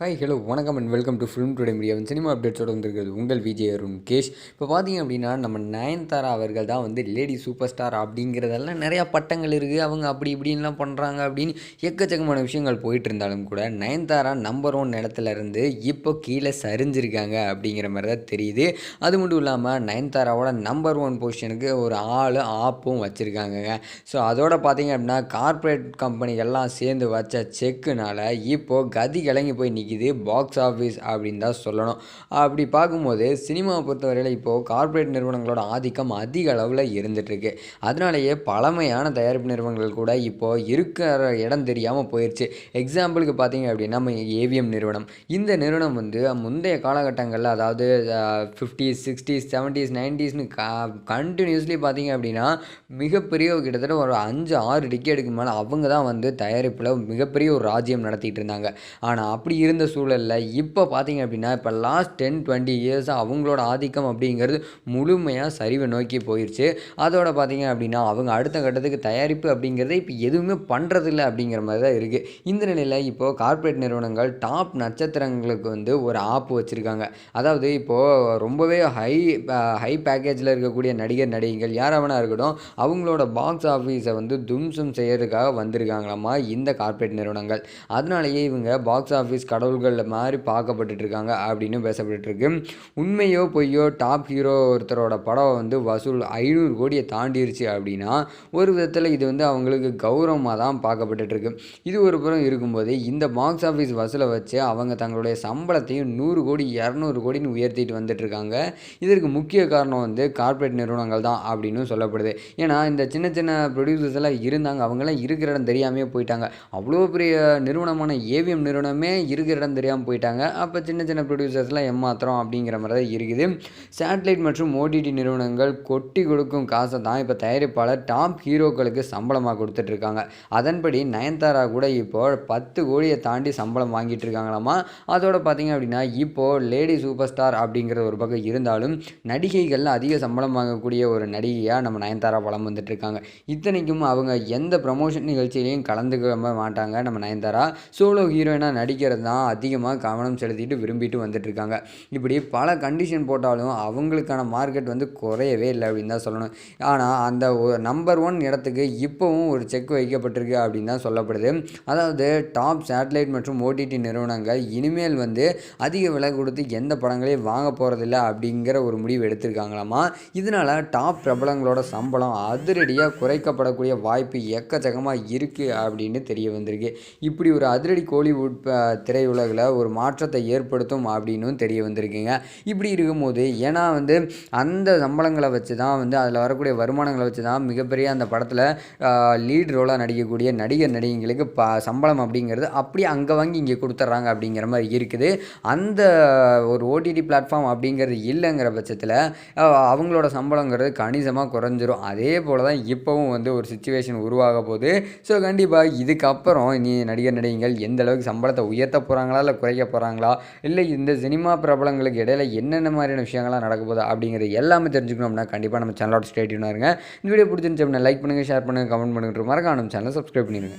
Hi hello வணக்கம் and welcome to film today media cinema அப்டேட்ஸோடு வந்திருக்கிறது உங்கள் விஜய் அருண் கேஷ். இப்போ பார்த்தீங்க அப்படின்னா நம்ம நயன்தாரா அவர்கள் தான் வந்து லேடி சூப்பர் ஸ்டார் அப்படிங்கிறதெல்லாம் நிறையா பட்டங்கள் இருக்குது அவங்க அப்படி இப்படின்லாம் பண்ணுறாங்க அப்படின்னு எக்கச்சக்கமான விஷயங்கள் போயிட்டு இருந்தாலும் கூட நயன்தாரா நம்பர் ஒன் இடத்துல இருந்து இப்போ கீழே சரிஞ்சிருக்காங்க அப்படிங்கிற மாதிரி தான் தெரியுது. அது மட்டும் இல்லாமல் நயன்தாராவோட நம்பர் ஒன் பொசிஷனுக்கு ஒரு ஆள் ஆப்பும் வச்சுருக்காங்க. ஸோ அதோட பார்த்தீங்க அப்படின்னா கார்ப்பரேட் கம்பெனிகள்லாம் சேர்ந்து வச்ச செக்குனால இப்போது கதி கிளங்கி போய் இது பாக்ஸ் ஆஃபீஸ் அப்படின்னு தான் சொல்லணும். அப்படி பார்க்கும்போது சினிமாவை பொறுத்தவரையில் இப்போது கார்ப்பரேட் நிறுவனங்களோட ஆதிக்கம் அதிக அளவில் இருந்துகிட்ருக்கு அதனாலேயே பழமையான தயாரிப்பு நிறுவனங்கள் கூட இப்போது இருக்கிற இடம் தெரியாமல் போயிடுச்சு எக்ஸாம்பிளுக்கு பார்த்தீங்க அப்படின்னா நம்ம ஏவிஎம் நிறுவனம். இந்த நிறுவனம் வந்து முந்தைய காலகட்டங்களில் அதாவது ஃபிஃப்டிஸ் சிக்ஸ்டீஸ் செவன்டீஸ் நைன்டீஸ்னு கா கண்டினியூஸ்லி பார்த்தீங்க அப்படின்னா மிகப்பெரிய கிட்டத்தட்ட ஒரு அஞ்சு ஆறு டிக்கெட்டுக்கு மேலே அவங்க தான் வந்து தயாரிப்பில் மிகப்பெரிய ஒரு ராஜ்யம் நடத்திட்டு இருந்தாங்க. ஆனால் அப்படி இருந்து இருந்த சூழலில் இப்போ பார்த்தீங்க அப்படின்னா இப்போ லாஸ்ட் டென் டுவெண்ட்டி இயர்ஸாக அவங்களோட ஆதிக்கம் அப்படிங்கிறது முழுமையாக சரிவை நோக்கி போயிடுச்சு அதோட பார்த்தீங்க அப்படின்னா அவங்க அடுத்த கட்டத்துக்கு தயாரிப்பு அப்படிங்கிறத இப்போ எதுவுமே பண்ணுறதில்ல அப்படிங்கிற மாதிரி தான் இருக்குது இந்த நிலையில் இப்போது கார்ப்பரேட் நிறுவனங்கள் டாப் நட்சத்திரங்களுக்கு வந்து ஒரு ஆப் வச்சுருக்காங்க. அதாவது இப்போது ரொம்பவே ஹை ஹை பேக்கேஜில் இருக்கக்கூடிய நடிகர் நடிகைகள் யாராவனா இருக்கட்டும் அவங்களோட பாக்ஸ் ஆஃபீஸை வந்து தும்சம் செய்யறதுக்காக வந்திருக்காங்களாமா இந்த கார்ப்பரேட் நிறுவனங்கள். அதனாலேயே இவங்க பாக்ஸ் ஆஃபீஸ் கடன் கடவுள்கள் மாதிரி பார்க்கப்பட்டுட்ருக்காங்க அப்படின்னு பேசப்பட்டுருக்கு உண்மையோ பொய்யோ டாப் ஹீரோ ஒருத்தரோட படம் வந்து வசூல் ஐநூறு கோடியை தாண்டிருச்சு அப்படின்னா ஒரு விதத்தில் இது வந்து அவங்களுக்கு கௌரவமாக தான் பார்க்கப்பட்டுருக்கு இது ஒரு புறம் இருக்கும்போது இந்த பாக்ஸ் ஆஃபீஸ் வசூலை வச்சு அவங்க தங்களுடைய சம்பளத்தையும் நூறு கோடி இரநூறு கோடின்னு உயர்த்திட்டு வந்துட்டுருக்காங்க இதற்கு முக்கிய காரணம் வந்து கார்ப்பரேட் நிறுவனங்கள் தான் அப்படின்னு சொல்லப்படுது. ஏன்னா இந்த சின்ன சின்ன ப்ரொடியூசர்ஸ் எல்லாம் இருந்தாங்க அவங்கெல்லாம் இருக்கிற இடம் தெரியாமே போயிட்டாங்க. அவ்வளோ பெரிய நிறுவனமான ஏவிஎம் நிறுவனமே இருக்கிற இடம் தெரியாமல் போயிட்டாங்க. அப்போ சின்ன சின்ன ப்ரொடியூசர்ஸ்லாம் ஏமாத்திரம் அப்படிங்கிற மாதிரி தான் இருக்குது. சேட்டலைட் மற்றும் ஓடிடி நிறுவனங்கள் கொட்டி கொடுக்கும் காசை தான் இப்போ தயாரிப்பாளர் டாப் ஹீரோக்களுக்கு சம்பளமாக கொடுத்துட்ருக்காங்க அதன்படி நயன்தாரா கூட இப்போ பத்து கோடியை தாண்டி சம்பளம் வாங்கிட்டு இருக்காங்களாமா? அதோட பார்த்தீங்க அப்படின்னா இப்போது லேடி சூப்பர் ஸ்டார் அப்படிங்கிற ஒரு பக்கம் இருந்தாலும் நடிகைகள் அதிக சம்பளம் வாங்கக்கூடிய ஒரு நடிகையாக நம்ம நயன்தாரா வளம் வந்துட்டுருக்காங்க இத்தனைக்கும் அவங்க எந்த ப்ரமோஷன் நிகழ்ச்சியிலையும் கலந்துக்க மாட்டாங்க நம்ம நயன்தாரா. சோலோ ஹீரோயினாக நடிக்கிறது தான் அதிகமாக கவனம் செலுத்திட்டு விரும்பிட்டு வந்துட்டுருக்காங்க. இப்படி பல கண்டிஷன் போட்டாலும் அவங்களுக்கான மார்க்கெட் வந்து குறையவே இல்லை அப்படின்னு தான் சொல்லணும். ஆனால் அந்த நம்பர் ஒன் இடத்துக்கு இப்போவும் ஒரு செக் வைக்கப்பட்டிருக்கு அப்படின்னு தான் சொல்லப்படுது. அதாவது டாப் சேட்டலைட் மற்றும் ஓடிடி நிறுவனங்கள் இனிமேல் வந்து அதிக விலை கொடுத்து எந்த படங்களையும் வாங்க போகிறதில்ல அப்படிங்கிற ஒரு முடிவு எடுத்திருக்காங்களாமா? இதனால் டாப் பிரபலங்களோட சம்பளம் அதிரடியாக குறைக்கப்படக்கூடிய வாய்ப்பு எக்கச்சக்கமாக இருக்குது அப்படின்னு தெரிய வந்திருக்கு. இப்படி ஒரு அதிரடி கோலிவுட் திரையுலக உலகில் ஒரு மாற்றத்தை ஏற்படுத்தும் அப்படின்னும் தெரிய வந்திருக்குங்க. இப்படி இருக்கும்போது ஏன்னா வந்து அந்த சம்பளங்களை வச்சு தான் வந்து அதில் வரக்கூடிய வருமானங்களை வச்சு தான் மிகப்பெரிய அந்த படத்தில் லீட் ரோலாக நடிக்கக்கூடிய நடிகர் நடிகைங்களுக்கு ப சம்பளம் அப்படிங்கிறது அப்படியே அங்கே வாங்கி இங்கே கொடுத்துட்றாங்க அப்படிங்கிற மாதிரி இருக்குது. அந்த ஒரு ஓடிடி பிளாட்ஃபார்ம் அப்படிங்கிறது இல்லைங்கிற பட்சத்தில் அவங்களோட சம்பளங்கிறது கணிசமாக குறைஞ்சிரும். அதே போல் தான் இப்போவும் வந்து ஒரு சுச்சுவேஷன் உருவாக போகுது. ஸோ கண்டிப்பாக இதுக்கப்புறம் நீ நடிகர் நடிகைகள் எந்த அளவுக்கு சம்பளத்தை உயர்த்த போகிறாங்க போகிறாங்களா இல்லை குறைக்க போகிறாங்களா இல்லை இந்த சினிமா பிரபலங்களுக்கு இடையில என்னென்ன மாதிரியான விஷயங்கள்லாம் நடக்க போகுது அப்படிங்கிறது எல்லாமே தெரிஞ்சுக்கணும்னா கண்டிப்பாக நம்ம சேனலோட ஸ்டேட்டியூனாக இருங்க. இந்த வீடியோ பிடிச்சிருந்துச்சு அப்படின்னா லைக் பண்ணுங்கள் ஷேர் பண்ணுங்கள் கமெண்ட் பண்ணுங்கள் மறக்காம நம்ம சேனலை சப்ஸ்கிரைப் பண்ணிடுங்க